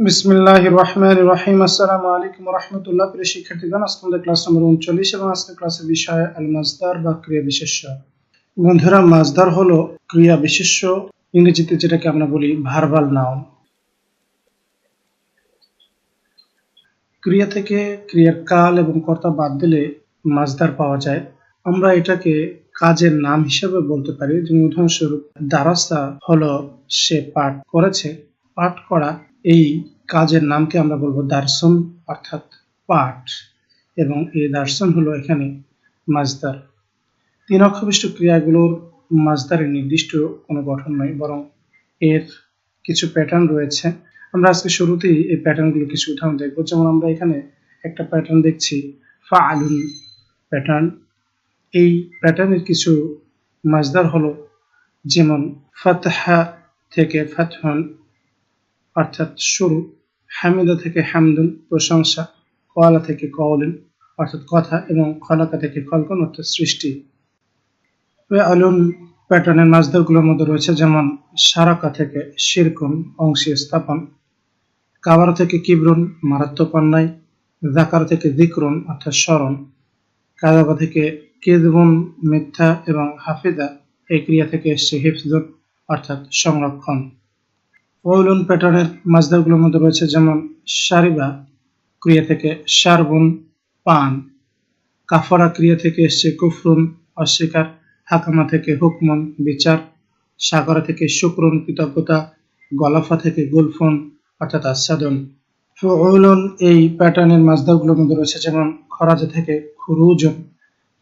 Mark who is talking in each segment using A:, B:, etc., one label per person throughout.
A: বিসমিল্লাহ রহমান রহিম আসসালামু আলাইকুম রহমতুল্লাহ এবং বিষয় মাজদার বা ক্রিয়া বন্ধুরা ক্রিয়া ইংরেজিতে যেটাকে আমরা বলি ক্রিয়া থেকে ক্রিয়ার কাল এবং কর্তা বাদ দিলে মাজদার পাওয়া যায়। আমরা এটাকে কাজের নাম হিসেবে বলতে পারি। উদাহরণস্বরূপ দারাসা হলো সে পাঠ করেছে। পাঠ করা এই কাজের নামকে আমরা বলব দার্শন, অর্থাৎ পাঠ। এবং এই দার্শন হলো এখানে মাজদার। তিন অক্ষবিষ্ট ক্রিয়াগুলোর মাজদারের নির্দিষ্ট কোনো গঠন নয়, বরং এর কিছু প্যাটার্ন রয়েছে। আমরা আজকে শুরুতেই এই প্যাটার্নগুলো কিছু উদাহরণ দেখব। যেমন আমরা এখানে একটা প্যাটার্ন দেখছি ফা আলুন প্যাটার্ন এই প্যাটার্নের কিছু মাজদার হলো, যেমন ফাতহা থেকে ফাতহন অর্থাৎ শুরু, হামিদা থেকে হামদুন, প্রশংসা কলা থেকে কওলিন, অর্থাৎ কথা এবং খলাকা থেকে খলকন অর্থাৎ সৃষ্টি। আলুন প্যাটার্নের মাজদারগুলোর মধ্যে রয়েছে যেমন সারাকা থেকে শিরকুন, অংশী স্থাপন, কাবার থেকে কিবরুন, মারাত্মক অন্যায়, জাকার থেকে দিকরুন অর্থাৎ স্মরণ কাদাবা থেকে কেদবুন মিথ্যা এবং হাফিদা এই ক্রিয়া থেকে এসছে হিফজুন অর্থাৎ সংরক্ষণ। ওয়লুন প্যাটার্নের মাজদারগুলোর মধ্যে রয়েছে যেমন সারিবা ক্রিয়া থেকে সারবুন, পান। কাফরা ক্রিয়া থেকে এসছে কুফরুন, অস্বীকার। হাকামা থেকে হুকমন, বিচার। সাগরা থেকে শুক্রুন, কৃতজ্ঞতা। গলাফা থেকে গুলফুন, অর্থাৎ আচ্ছাদন। ফুউলুন এই প্যাটার্নের মাজদারগুলোর মধ্যে রয়েছে যেমন খরাজা থেকে খুরুজন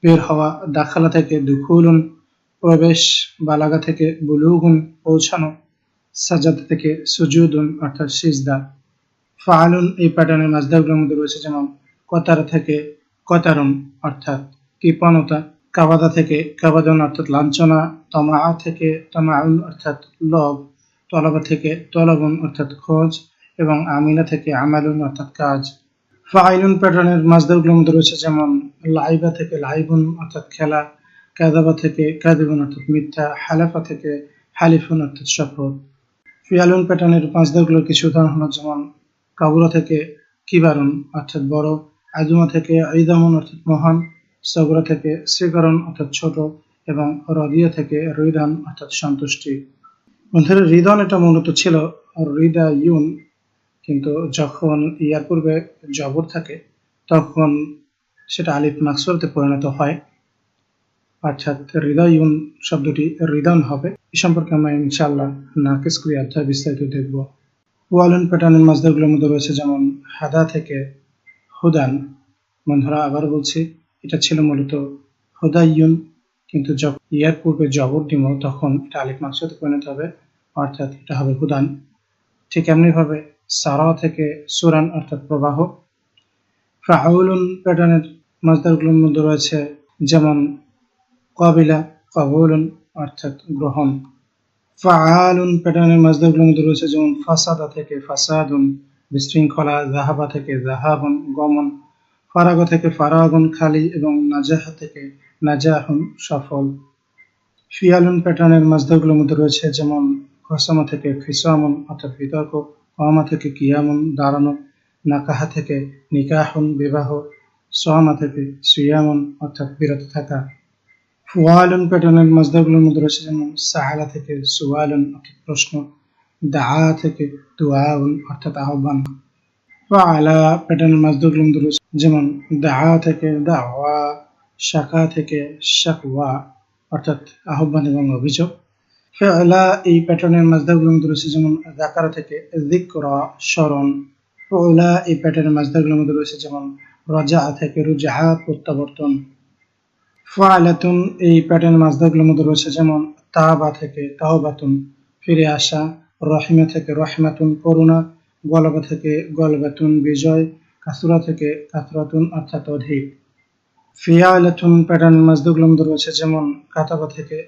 A: বের হওয়া, দাখালা থেকে দুখুলুন প্রবেশ, বালাগা থেকে বুলুগুন পৌঁছানো। সাজাদ থেকে সুজুদুন, অর্থাৎ সিজদা। ফাআলুন, এই প্যাটার্নের মাজদারগুলোর মধ্যে রয়েছে যেমন কতার থেকে কতারুন, অর্থাৎ কৃপণতা। কাবাদা থেকে কাবাদন, অর্থাৎ লাঞ্ছনা। তমা থেকে তমাউন অর্থাৎ লব। তলবা থেকে তলবন, অর্থাৎ খোঁজ। এবং আমিনা থেকে আমালুন, অর্থাৎ কাজ। ফাইলুন প্যাটার্নের মাজদারগুলোর মধ্যে রয়েছে যেমন লাইবা থেকে লাইবুন, অর্থাৎ খেলা। কাদাবা থেকে কাদিবুন অর্থাৎ মিথ্যা। হালাফা থেকে হালিফুন, অর্থাৎ শপথ। ফিয়ালুন প্যাটার্নের মাজদারগুলোর কিছু উদাহরণ হলো যেমন কাবুরা থেকে কিবারুন, অর্থাৎ বড় আজুমা থেকে ঈদামুন অর্থাৎ মহান, সগরা থেকে শ্রীকরণ অর্থাৎ ছোট, এবং রদিয়া থেকে রিদান, অর্থাৎ সন্তুষ্টি। বন্ধুরা, রিদন এটা মূলত ছিল রিদা ইউন কিন্তু যখন ইয়ার পূর্বে জবর থাকে, তখন সেটা আলিফ মাকসুরতে পরিণত হয়। অর্থাৎ হৃদয়ুন শব্দটি হৃদন হবে। এ সম্পর্কে আমরা ইনশাআল্লাহ নাকিস ক্রিয়া অধ্যায় বিস্তারিত দেখব। ওয়ালুন প্যাটার্নের মাজদারগুলোর মধ্যে রয়েছে, যেমন হাদা থেকে হুদান। বন্ধুরা আবার বলছি, এটা ছিল মূলত হুদাইয়ুন কিন্তু যখন ইয়ার পূর্বে জবর দিব, তখন এটা আলিফ মাকসুদে পরিণত হবে, অর্থাৎ এটা হবে হুদান। ঠিক এমনিভাবে সারা থেকে সুরান, অর্থাৎ প্রবাহ। ফাউলুন প্যাটার্নের মাজদারগুলোর মধ্যে রয়েছে, যেমন কবিলা, কবুলুন অর্থাৎ গ্রহণ। ফাআলুন প্যাটার্নের মাজদারগুলোর মধ্যে রয়েছে যেমন ফাসাদা থেকে ফাসাদুন, বিশৃঙ্খলা জাহাবা থেকে জাহাবন গমন, ফারাগ থেকে ফারাগন, খালি এবং নাজাহা থেকে নাজাহুন, সফল। ফিয়ালুন প্যাটার্নের মাজদারগুলোর মধ্যে রয়েছে যেমন খসামা থেকে খিসামুন, অর্থাৎ বিতর্ক, কমা থেকে কিয়ামুন দাঁড়ানো নাকাহা থেকে নিকাহন, বিবাহ সোয়ামা থেকে সুয়ামুন, অর্থাৎ বিরত থাকা। ফুয়ালুন প্যাটার্নের মাজদারগুলোর মধ্যে রয়েছে যেমন সাহালা থেকে সুয়ালুন অর্থাৎ প্রশ্ন দা থেকে দুয়াউন অর্থাৎ আহ্বান। ফাআলা প্যাটার্নের মাজদারগুলোর মধ্যে রয়েছে যেমন দা থেকে দাওয়া, শাখা থেকে শাকওয়া অর্থাৎ আহ্বান এবং অভিযোগ। ফেলা এই প্যাটার্নের মাজদারগুলোর মধ্যে রয়েছে যেমন জাকারা থেকে যিকরা, স্মরণ। ফলা এই প্যাটার্নের মাজদারগুলোর মধ্যে রয়েছে যেমন রজা থেকে রুজা প্রত্যাবর্তন। ফালাতুন এই প্যাটার্ন মাজদারগুলোর মধ্যে রয়েছে যেমন তাবা থেকে তাওবাতুন, ফিরে আসা, রহিমা থেকে রহমাতুন, করুণা, গলবা থেকে গলবাতুন, বিজয়, কাসুরা থেকে কাসরাতুন, অর্থাৎ অধিক। ফিয়ালাতুন প্যাটার্ন মাজদারগুলোর মধ্যে রয়েছে যেমন কাতাবা থেকে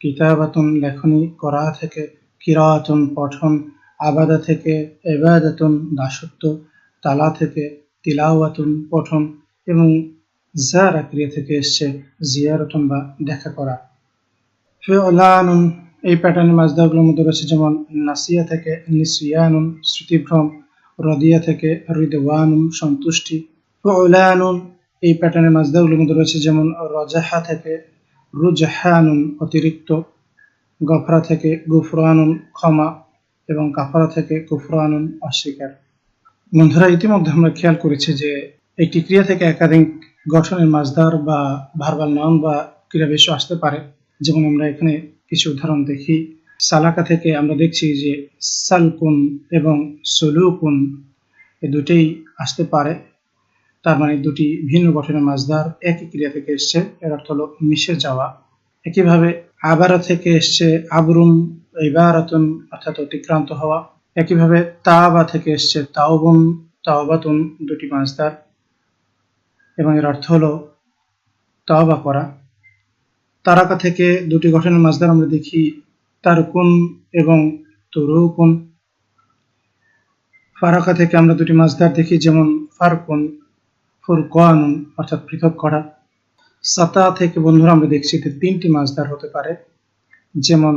A: কিতাবাতুন, লেখনী, করা থেকে কিরাতুন, পঠন, আবাদা থেকে এবাদাতুন দাসত্ব, তালা থেকে তিলাওয়াতুন, পঠন এবং জারা ক্রিয়া থেকে এসছে জিয়ারতন বা দেখা করা ফিওলানুন এই প্যাটার্নের মাজদারগুলোর মধ্যে রয়েছে যেমন নাসিয়া থেকে নিসিয়ানুন স্মৃতিভ্রম রদিয়া থেকে রিদওয়ানুন সন্তুষ্টি ফুলানুন এই প্যাটার্নের মাজদারগুলোর মধ্যে রয়েছে যেমন রজাহা থেকে রুজহানুন অতিরিক্ত গফরা থেকে গুফরানুন ক্ষমা এবং কাফারা থেকে কুফরানুন অস্বীকার বন্ধুরা ইতিমধ্যে আমরা খেয়াল করেছি যে একটি ক্রিয়া থেকে একাধিক গঠনের মাজদার বা ভার্বাল নাউন বা ক্রিয়া বেশ আসতে পারে। যেমন আমরা এখানে কিছু উদাহরণ দেখি। সালাকা থেকে আমরা দেখছি যে সালকুন এবং সলুকুন এ দুটেই আসতে পারে। তার মানে দুটি ভিন্ন গঠনের মাজদার একই ক্রিয়া থেকে এসছে। এর অর্থ হলো মিশে যাওয়া। একইভাবে আবারা থেকে এসছে আবরুম, ইবারাতুন, অর্থাৎ অতিক্রান্ত হওয়া। একইভাবে তাওবা থেকে এসছে তাওবুন, তাওবাতুন দুটি মাজদার এবং এর অর্থ হলো তাওবা করা। তারাকা থেকে দুটি গঠনের মাজদার আমরা দেখি তারকুন এবং তুরুকুন। ফারাকা থেকে আমরা দুটি মাজদার দেখি, যেমন ফারকুন, ফুরকানুন, অর্থাৎ পৃথক করা। সাতা থেকে বন্ধুরা আমরা দেখছি যে তিনটি মাজদার হতে পারে, যেমন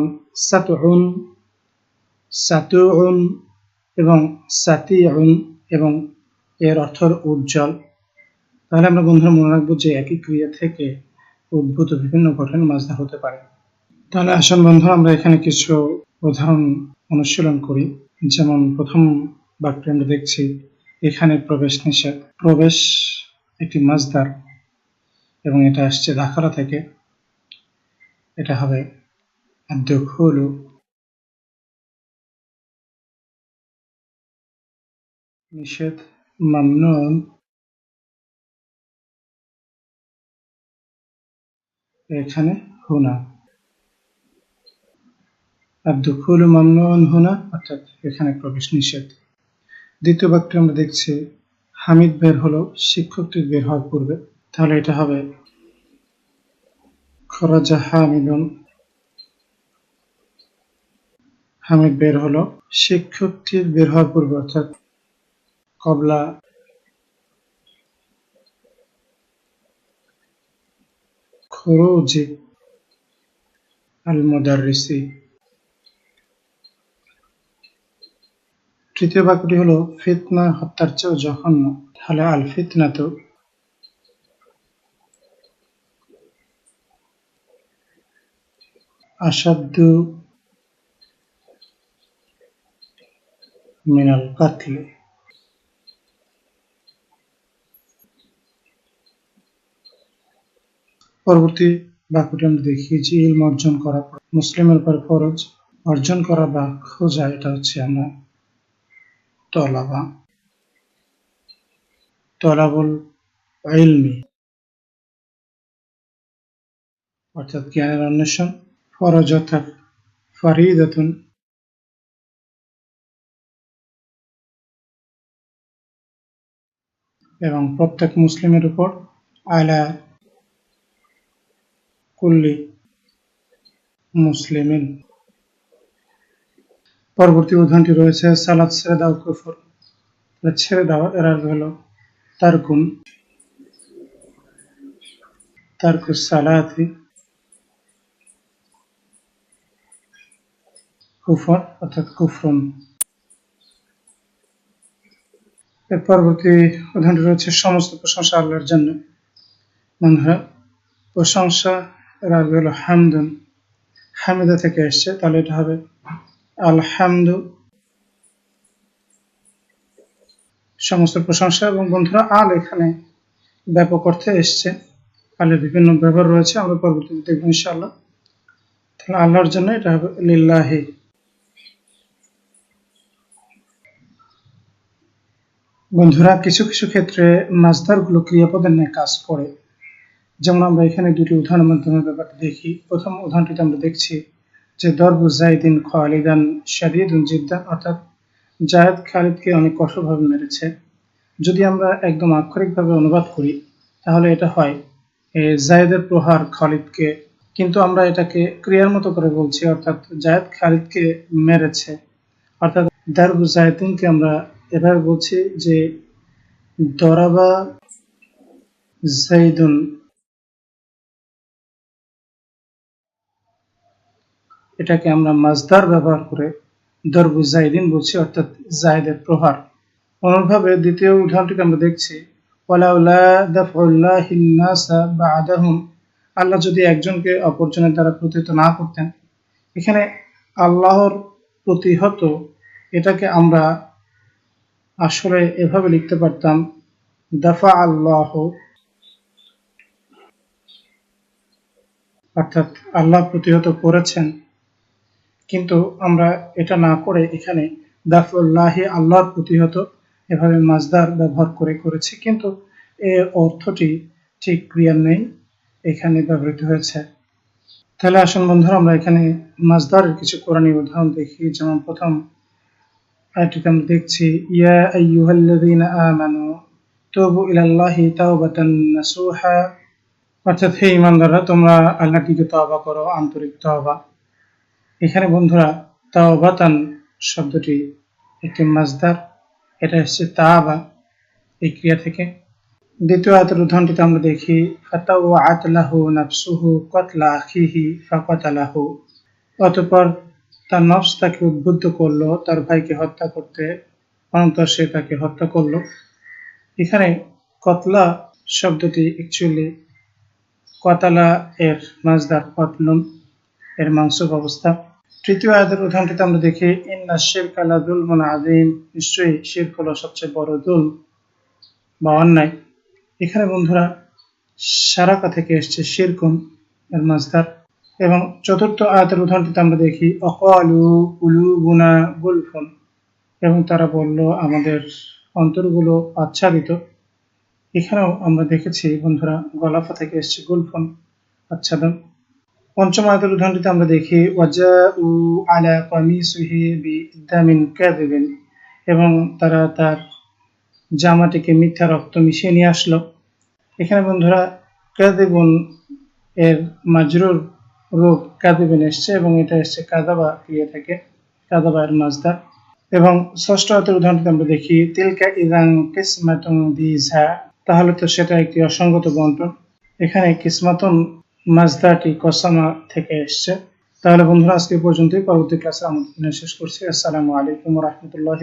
A: সাতুন সাতুন এবং সাতিউন এবং এর অর্থ উজ্জ্বল। তাহলে আমরা বন্ধুরা মনে রাখব যে একই ক্রিয়া থেকে উদ্ভূত বিভিন্ন গঠনের মাজদার হতে পারে। তাহলে আসুন বন্ধুরা, আমরা এখানে কিছু উদাহরণ অনুশীলন করি। যেমন প্রথম বাক্যে আমরা দেখছি, এখানে প্রবেশ নিষেধ। প্রবেশ একটি মাজদার এবং এটা আসছে দাখালা থেকে। এটা হবে দুখুলু নিষেধ মামনুন। এখানে হুনা। আর দুখুল মামনুন হুনা, অর্থাৎ এখানে প্রবেশ নিষেধ। দ্বিতীয় বাক্যে আমরা দেখছি, হামিদ বের হলো, শিক্ষকটি বের হওয়ার পূর্বে। তাহলে এটা হবে, খরাজা হামিদুন। হামিদ বের হলো শিক্ষকটির বের হওয়ার পূর্বে, অর্থাৎ কবলা আল মুদাররিসি তৃতীয় বাক্যটি হলো, ফিতনা হত্যার চেয়েও জঘন্য। তাহলে আল ফিতনা তো আসাদ্দ মিনাল কাতলে। পরবর্তী বাক্যটি আমরা দেখি যে ইলম অর্জন করা মুসলিমের উপর ফরজ, অর্জন করা বা খোঁজা এটা হচ্ছে আমরা তলাবা। তলাবুল ইলমি, অর্থাৎ জ্ঞানের অন্বেষণ। ফরজ অর্থাৎ ফারিদাতুন। এবং প্রত্যেক মুসলিমের উপর আলা কুল্লি মুসলিমিন। পরবর্তী উদাহরণটি রয়েছে, সালাদ ছেড়ে দাও কুফর। ছেড়ে দাও, এর অর্থ হলো তারকুন। তারকু সালাতি। কুফর অর্থাৎ কুফরুন। এর পরবর্তী উদাহরণটি রয়েছে, সমস্ত প্রশংসা আল্লাহর জন্য। মনে হয় প্রশংসা এর হলো হামদুন। হামিদা থেকে এসছে, তাহলে এটা হবে আলহামদু। সমস্ত প্রশংসা এবং বন্ধুরা, আল এখানে ব্যাপক অর্থে এসছে। আলের বিভিন্ন ব্যবহার রয়েছে, আমরা পরবর্তীতে দেখব ইনশাআল্লাহ। তাহলে আল্লাহর জন্য এটা হবে লিল্লাহি। বন্ধুরা, কিছু কিছু ক্ষেত্রে গুলো ক্রিয়াপদের নিয়ে কাজ করে। যেমন আমরা এখানে দুটি উদাহরণের মাধ্যমে ব্যাপারটা দেখি। প্রথম উদাহরণটিতে আমরা দেখছি যে দরবু জাহিদিন খালিদান শারিদুন জিদ্দান, অর্থাৎ জায়দ খালিদকে অনেক কঠোরভাবে মেরেছে। যদি আমরা একদম আক্ষরিকভাবে অনুবাদ করি, তাহলে এটা হয় জায়দের প্রহার খালিদকে, কিন্তু আমরা এটাকে ক্রিয়ার মতো করে বলছি, অর্থাৎ জায়দ খালিদকে মেরেছে। অর্থাৎ দারবু জায়দিনকে আমরা এভাবে বলছি যে দরাবা জাইদুন এটাকে আমরা মাজদার ব্যবহার করে দরবু জাইদিন বলছি, অর্থাৎ জায়দের প্রহার। অনুরূপভাবে দ্বিতীয় উদাহরণটিতে আমরা দেখছি আল্লাহ যদি একজনকে অপরজনের দ্বারা প্রতিহত না করতেন, এখানে আল্লাহর প্রতিহত এটাকে আমরা আসলে এভাবে লিখতে পারতাম দাফা আল্লাহ অর্থাৎ আল্লাহ প্রতিহত করেছেন। কিন্তু আমরা এটা না করে এখানে দাফুল্লাহি আল্লাহর প্রতিহত এভাবে মাজদার ব্যবহার করে করেছি, কিন্তু এর অর্থটি ঠিক ক্রিয়ার নেই, এখানে ব্যবহৃত হয়েছে। তাহলে আসুন বন্ধুরা, আমরা এখানে মাজদারের কিছু কোরআনী উদাহরণ দেখি। যেমন প্রথম আমরা দেখছি, ইয়া আইয়ুহাল্লাযীনা আমানু তুবু ইলাল্লাহি তাওবাতান নাসুহা। অর্থাৎ হে ইমানদাররা তোমরা আল্লাহর দিকে তওবা করো, আন্তরিক তওবা। এখানে বন্ধুরা, তাওবাতান শব্দটি একটি মাজদার এটা এসছে তাওবা, এই ক্রিয়া থেকে। দ্বিতীয় আয়াতের উদাহরণটিতে আমরা দেখি ফাতাউ আতলাহু নাফসুহু কতলা আখিহি ফাকাতালাহু। অতঃপর তার নফস তাকে উদ্বুদ্ধ করল, তার ভাইকে হত্যা করতে, অনন্তর সে তাকে হত্যা করল। এখানে কতলা শব্দটি অ্যাকচুয়ালি কতালা এর মাজদার কতলুন এর মাংসক অবস্থা। তৃতীয় আয়াতের উদাহরণটিতে আমরা দেখি, ইন্না শিরক আলা যুলমুন আযীম নিশ্চয়ই শিরক হলো সবচেয়ে বড় জুলম বা অন্যায়। এখানে বন্ধুরা, সারাকা থেকে এসছে শিরকুন এর মাজদার এবং চতুর্থ আয়াতের উদাহরণটিতে আমরা দেখি, অকালু উলুগুনা গুলফুন এবং তারা বলল, আমাদের অন্তরগুলো আচ্ছাদিত এখানেও আমরা দেখেছি, বন্ধুরা, গলাফা থেকে এসছে গুলফুন, আচ্ছাদন। পঞ্চম আয়াতের উদাহরণটিতে আমরা দেখি ওয়াজা উ আলা কামিসুহি বিদামিন কাযিবিন এবং তারা তার জামাটিকে মিথ্যা রক্ত মিশিয়ে নিয়ে আসলো। এখানে বন্ধুরা কাদিবুন এর মাজরুর রূপ কাদিবিন এসছে এবং এটা এসছে কাদাবা ক্রিয়া থেকে কাদাবা এর মাজদার। এবং ষষ্ঠ হাতের উদাহরণটিতে আমরা দেখি, তিলকা ইদাং কিসমাতুন দিজা তাহলে তো সেটা একটি অসঙ্গত বন্টন। এখানে কিসমাতুন মাজদাটি কসামা থেকে এসছে। তাহলে বন্ধুরা, আজকে পর্যন্তই। পরবর্তী ক্লাসে আমাদের শেষ করছি। আসসালামু আলাইকুম রহমতুল্লাহ